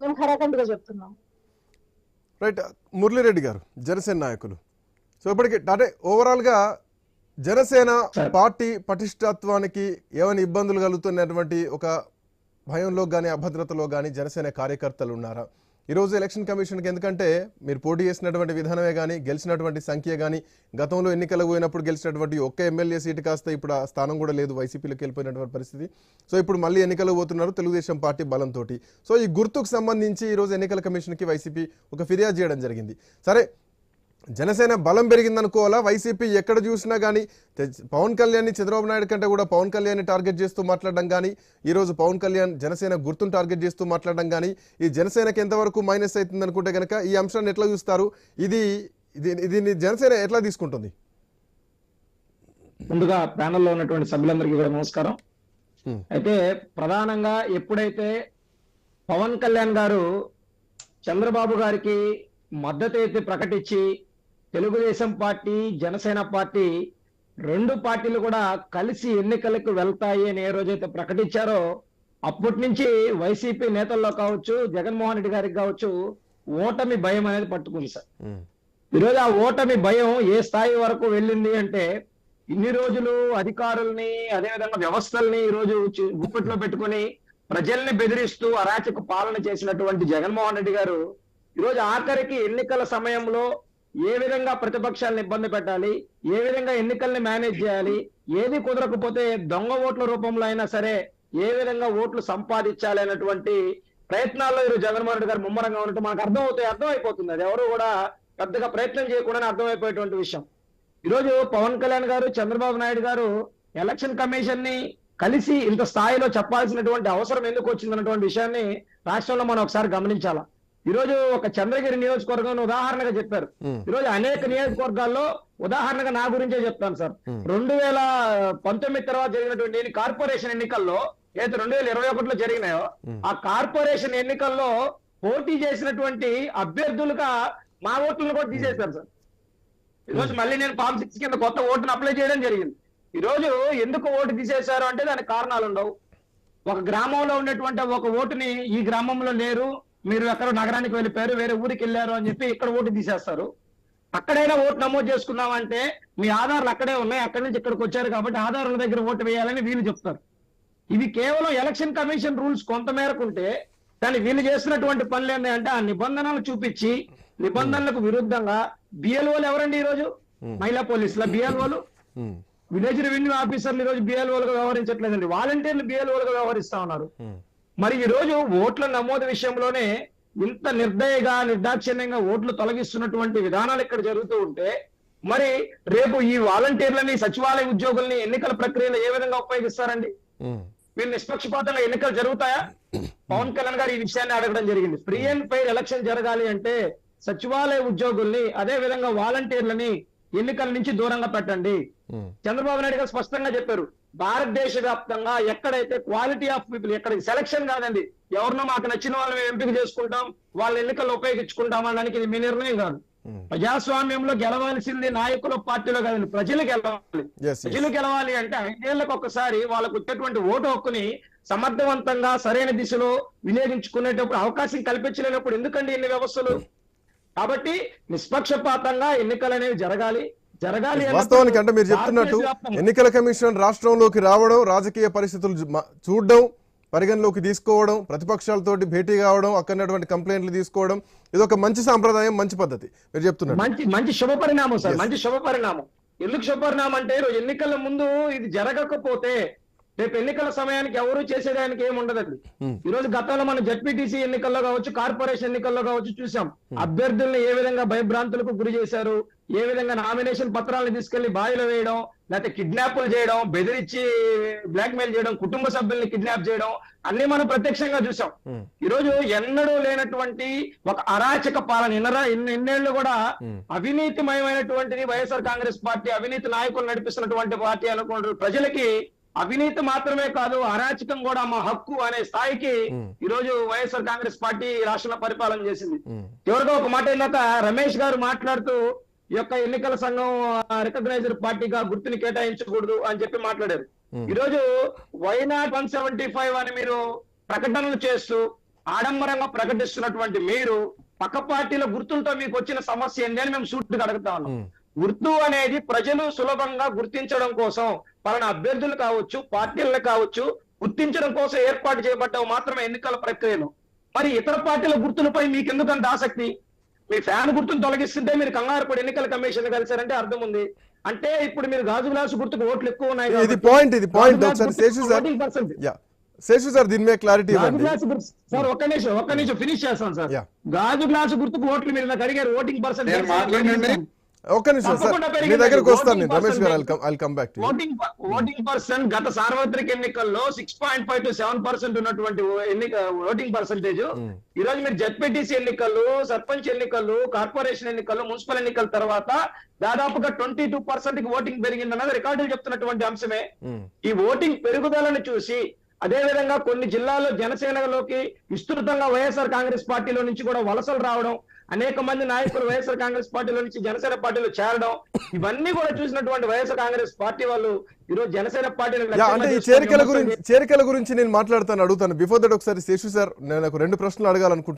మేము ఖరాఖండిగా చెప్తున్నాం. రైట్ మురళీరెడ్డి గారు జనసేన నాయకులు. సో ఇప్పటికి అంటే ఓవరాల్గా జనసేన. పార్టీ పటిష్టత్వానికి ఏమైనా ఇబ్బందులు కలుగుతున్నటువంటి ఒక భయంలో కానీ అభద్రతలో కానీ జనసేన కార్యకర్తలు ఉన్నారా? ఈరోజు ఎలక్షన్ కమిషన్కి ఎందుకంటే మీరు పోటీ చేసినటువంటి విధానమే కానీ గెలిచినటువంటి సంఖ్య కానీ గతంలో ఎన్నికలకు పోయినప్పుడు గెలిచినటువంటి ఒక్క ఎమ్మెల్యే సీటు కాస్త ఇప్పుడు ఆ స్థానం కూడా లేదు వైసీపీలోకి వెళ్ళిపోయినటువంటి పరిస్థితి. సో ఇప్పుడు మళ్ళీ ఎన్నికలు పోతున్నారు తెలుగుదేశం పార్టీ బలంతో సో ఈ గుర్తుకు సంబంధించి ఈరోజు ఎన్నికల కమిషన్కి వైసీపీ ఒక ఫిర్యాదు చేయడం జరిగింది. సరే జనసేన బలం పెరిగిందనుకోవాలా? వైసీపీ ఎక్కడ చూసినా కానీ పవన్ కళ్యాణ్ని చంద్రబాబు నాయుడు కంటే కూడా పవన్ కళ్యాణ్ని టార్గెట్ చేస్తూ మాట్లాడడం కానీ ఈరోజు పవన్ కళ్యాణ్ జనసేన గుర్తును టార్గెట్ చేస్తూ మాట్లాడడం కానీ ఈ జనసేనకి ఎంతవరకు మైనస్ అవుతుంది అనుకుంటే కనుక ఈ అంశాన్ని ఎట్లా చూస్తారు? ఇది దీన్ని జనసేన ఎట్లా తీసుకుంటుంది? ముందుగా ప్యానెల్లో ఉన్నటువంటి సభ్యులందరికీ కూడా నమస్కారం. అయితే ప్రధానంగా ఎప్పుడైతే పవన్ కళ్యాణ్ గారు చంద్రబాబు గారికి మద్దతు అయితే ప్రకటించి తెలుగుదేశం పార్టీ జనసేన పార్టీ రెండు పార్టీలు కూడా కలిసి ఎన్నికలకు వెళ్తాయి అని ఏ రోజైతే ప్రకటించారో అప్పటి నుంచి వైసీపీ నేతల్లో కావచ్చు జగన్మోహన్ రెడ్డి గారికి కావచ్చు ఓటమి భయం అనేది పట్టుకుంది సార్. ఈరోజు ఆ ఓటమి భయం ఏ స్థాయి వరకు వెళ్ళింది అంటే ఇన్ని రోజులు అధికారుల్ని అదేవిధంగా వ్యవస్థల్ని ఈ రోజు చి- గుప్పెట్లో పెట్టుకొని ప్రజల్ని బెదిరిస్తూ అరాచక పాలన చేసినటువంటి జగన్మోహన్ రెడ్డి గారు ఈరోజు ఆఖరికి ఎన్నికల సమయంలో ఏ విధంగా ప్రతిపక్షాలను ఇబ్బంది పెట్టాలి ఏ విధంగా ఎన్నికల్ని మేనేజ్ చేయాలి ఏది కుదరకపోతే దొంగ ఓట్ల రూపంలో అయినా సరే ఏ విధంగా ఓట్లు సంపాదించాలి అనేటువంటి ప్రయత్నాల్లో ఈరోజు జగన్మోహన్ రెడ్డి గారు ముమ్మరంగా ఉన్నట్టు మనకు అర్థం అవుతాయి అర్థం అయిపోతుంది అది ఎవరు కూడా పెద్దగా ప్రయత్నం చేయకుండానే అర్థమైపోయేటువంటి విషయం. ఈరోజు పవన్ కళ్యాణ్ గారు చంద్రబాబు నాయుడు గారు ఎలక్షన్ కమిషన్ని కలిసి ఇంత స్థాయిలో చెప్పాల్సినటువంటి అవసరం ఎందుకు వచ్చిందన్నటువంటి విషయాన్ని రాష్ట్రంలో మనం ఒకసారి గమనించాలా? ఈరోజు ఒక చంద్రగిరి నియోజకవర్గం ఉదాహరణగా చెప్పారు. ఈరోజు అనేక నియోజకవర్గాల్లో ఉదాహరణగా నా గురించే చెప్తాను సార్. రెండు వేల పంతొమ్మిది తర్వాత జరిగినటువంటి కార్పొరేషన్ ఎన్నికల్లో ఏదైతే రెండు వేల ఇరవై ఒకటిలో జరిగినాయో. ఆ కార్పొరేషన్ ఎన్నికల్లో పోటీ చేసినటువంటి అభ్యర్థులుగా మా ఓట్లను కూడా తీసేశారు సార్. ఈరోజు మళ్ళీ నేను ఫామ్ సిక్స్ కింద కొత్త ఓటును అప్లై చేయడం జరిగింది. ఈ రోజు ఎందుకు ఓటు తీసేశారు అంటే దానికి కారణాలు ఉండవు. ఒక గ్రామంలో ఉన్నటువంటి ఒక ఓటుని ఈ గ్రామంలో లేరు. మీరు ఎక్కడో నగరానికి వెళ్ళిపోయారు వేరే ఊరికి వెళ్ళారు అని చెప్పి ఇక్కడ ఓటు తీసేస్తారు. అక్కడైనా ఓటు నమోదు చేసుకున్నామంటే మీ ఆధార్లు అక్కడే ఉన్నాయి అక్కడి నుంచి ఇక్కడికి వచ్చారు కాబట్టి ఆధారుల దగ్గర ఓటు వేయాలని వీళ్ళు చెప్తారు. ఇవి కేవలం ఎలక్షన్ కమిషన్ రూల్స్ కొంత మేరకు ఉంటే కానీ వీళ్ళు చేస్తున్నటువంటి పనులు ఏంటంటే ఆ నిబంధనలు చూపించి నిబంధనలకు విరుద్ధంగా బిఎల్ఓలు ఎవరండి ఈ రోజు Hmm. మహిళా పోలీసుల బిఎల్ఓలు విలేజ్ రెవెన్యూ ఆఫీసర్లు ఈ రోజు బిఎల్ఓలుగా వ్యవహరించట్లేదండి. వాలంటీర్లు బిఎల్ఓలుగా వ్యవహరిస్తా ఉన్నారు. మరి ఈ రోజు ఓట్ల నమోదు విషయంలోనే ఇంత నిర్దయగా నిర్దాక్షిణ్యంగా ఓట్లు తొలగిస్తున్నటువంటి విధానాలు ఇక్కడ జరుగుతూ ఉంటే మరి రేపు ఈ వాలంటీర్లని సచివాలయ ఉద్యోగుల్ని ఎన్నికల ప్రక్రియలో ఏ విధంగా ఉపయోగిస్తారండి? వీళ్ళు నిష్పక్షపాతంగా ఎన్నికలు జరుగుతాయా? పవన్ కళ్యాణ్ గారు ఈ విషయాన్ని అడగడం జరిగింది. ఫ్రీ అండ్ ఫెయిర్ ఎలక్షన్ జరగాలి అంటే సచివాలయ ఉద్యోగుల్ని అదే విధంగా వాలంటీర్లని ఎన్నికల నుంచి దూరంగా పెట్టండి. చంద్రబాబు నాయుడు గారు స్పష్టంగా చెప్పారు. భారతదేశ వ్యాప్తంగా ఎక్కడైతే క్వాలిటీ ఆఫ్ పీపుల్ ఎక్కడ సెలక్షన్ కాదండి ఎవరినో మాకు నచ్చిన వాళ్ళని మేము ఎంపిక చేసుకుంటాం వాళ్ళ ఎన్నికల్లో ఉపయోగించుకుంటాం అనడానికి ఇది మీ నిర్ణయం కాదు. ఉమ్. ప్రజాస్వామ్యంలో గెలవాల్సింది నాయకుల పార్టీలో కాదండి ప్రజలు గెలవాలి. ప్రజలు గెలవాలి అంటే ఐదేళ్ళకు ఒక్కసారి వాళ్ళకు వచ్చేటువంటి ఓటు హక్కుని సమర్థవంతంగా సరైన దిశలో వినియోగించుకునేటప్పుడు అవకాశం కల్పించలేనప్పుడు ఎందుకండి ఇన్ని వ్యవస్థలు? కాబట్టి నిష్పక్షపాతంగా ఎన్నికలు అనేవి జరగాలి. జరగాలి వాస్తవానికి అంటే మీరు చెప్తున్నట్టు ఎన్నికల కమిషన్ రాష్ట్రంలోకి రావడం రాజకీయ పరిస్థితులు చూడడం పరిగణలోకి తీసుకోవడం ప్రతిపక్షాలతోటి భేటీ కావడం అక్కడటువంటి కంప్లైంట్లు తీసుకోవడం ఇది ఒక మంచి సాంప్రదాయం మంచి పద్ధతి. మీరు చెప్తున్నారు మంచి మంచి శుభ పరిణామం సార్. మంచి శుభ పరిణామం ఎందుకు శుభ పరిణామం అంటే ఈరోజు ఎన్నికల ముందు ఇది జరగకపోతే రేపు ఎన్నికల సమయానికి ఎవరు చేసేదానికి ఏమి ఉండదండి. Hmm. ఈ రోజు గతంలో మనం జడ్పీటీసీ ఎన్నికల్లో కావచ్చు కార్పొరేషన్ ఎన్నికల్లో కావచ్చు చూసాం. అభ్యర్థుల్ని ఏ విధంగా భయభ్రాంతులకు గురి చేశారు ఏ విధంగా నామినేషన్ పత్రాలను తీసుకెళ్ళి బావిలో వేయడం లేకపోతే కిడ్నాపులు చేయడం బెదిరించి బ్లాక్ మెయిల్ చేయడం కుటుంబ సభ్యుల్ని కిడ్నాప్ చేయడం అన్ని మనం ప్రత్యక్షంగా చూసాం. ఉమ్, ఈ రోజు ఎన్నడూ లేనటువంటి ఒక అరాచక పాలన ఎన్నరా ఎన్ని ఎన్నేళ్ళు కూడా అవినీతిమయమైనటువంటిది వైఎస్ఆర్ కాంగ్రెస్ పార్టీ అవినీతి నాయకులు నడిపిస్తున్నటువంటి పార్టీ అనుకుంటారు. ప్రజలకి అవినీతి మాత్రమే కాదు అరాచకం కూడా మా హక్కు అనే స్థాయికి. ఈ రోజు వైఎస్ఆర్ కాంగ్రెస్ పార్టీ రాష్ట్రంలో పరిపాలన చేసింది. చివరిగా ఒక మాట ఇందాక రమేష్ గారు మాట్లాడుతూ ఈ యొక్క ఎన్నికల సంఘం రికగ్నైజర్ పార్టీగా గుర్తుని కేటాయించకూడదు అని చెప్పి మాట్లాడారు. ఈ రోజు why not one seventy five అని మీరు ప్రకటనలు చేస్తూ ఆడంబరంగా ప్రకటిస్తున్నటువంటి మీరు పక్క పార్టీల గుర్తుంతో మీకు వచ్చిన సమస్య ఏంది అని మేము సూటుగా అడుగుతా ఉన్నాం. గుర్తు అనేది ప్రజలు సులభంగా గుర్తించడం కోసం పలానా అభ్యర్థులు కావచ్చు పార్టీలు కావచ్చు గుర్తించడం కోసం ఏర్పాటు చేయబడ్డవి మాత్రమే ఎన్నికల ప్రక్రియలో. మరి ఇతర పార్టీల గుర్తులపై మీకు ఎందుకంత ఆసక్తి? మీ ఫ్యాన్ గుర్తును తొలగిస్తుంటే మీరు కంగారు పడి ఎన్నికల కమిషన్ కలిసారంటే అర్థం ఉంది. అంటే ఇప్పుడు మీరు గాజు గ్లాసు గుర్తుకు ఓట్లు ఎక్కువ ఉన్నాయి ఇది పాయింట్ ఇది పాయింట్ శేషు సార్ దీని మీద క్లారిటీ సార్ ఒక్క నిమిషం ఒక్క నిమిషం ఫినిష్ చేస్తాను సార్. గాజు గ్లాసు గుర్తుకు ఓట్లు మీరు నాకు అడిగారు ఓటింగ్ పర్సెంట్ ఒక్క నిమిషం సార్. మీ. దగ్గరకు వస్తాను నేను. రమేష్ గారు. I'll come back to voting voting percent గత సార్వత్రిక ఎన్నికల్లో six point five to seven percent ఉన్నటువంటి ఎన్నిక ఓటింగ్ పర్సెంటేజ్ ఈ రోజు మీరు జడ్పీటీసీ ఎన్నికలు సర్పంచ్ ఎన్నికలు కార్పొరేషన్ ఎన్నికలు మున్సిపల్ ఎన్నికల తర్వాత దాదాపుగా ట్వంటీ టూ పర్సెంట్కి ఓటింగ్ పెరిగింది అన్నది రికార్డులు చెప్తున్నటువంటి అంశమే. ఈ ఓటింగ్ పెరుగుదలను చూసి అదే విధంగా కొన్ని జిల్లాల్లో జనసేనలోకి విస్తృతంగా వైఎస్ఆర్ కాంగ్రెస్ పార్టీలో నుంచి కూడా వలసలు రావడం అనేక మంది నాయకులు వైఎస్ఆర్ కాంగ్రెస్ పార్టీలో నుంచి జనసేన పార్టీలో చేరడం ఇవన్నీ కూడా చూసినటువంటి వైఎస్ఆర్ కాంగ్రెస్ పార్టీ వాళ్ళు ఈ రోజు జనసేన పార్టీని యా అంటే ఈ చేరికల గురించి చేరికల గురించి నేను మాట్లాడతాను అడుగుతాను. బిఫోర్ దట్ ఒకసారి శేషు సార్ నేను రెండు ప్రశ్నలు అడగాలనుకుంటున్నాను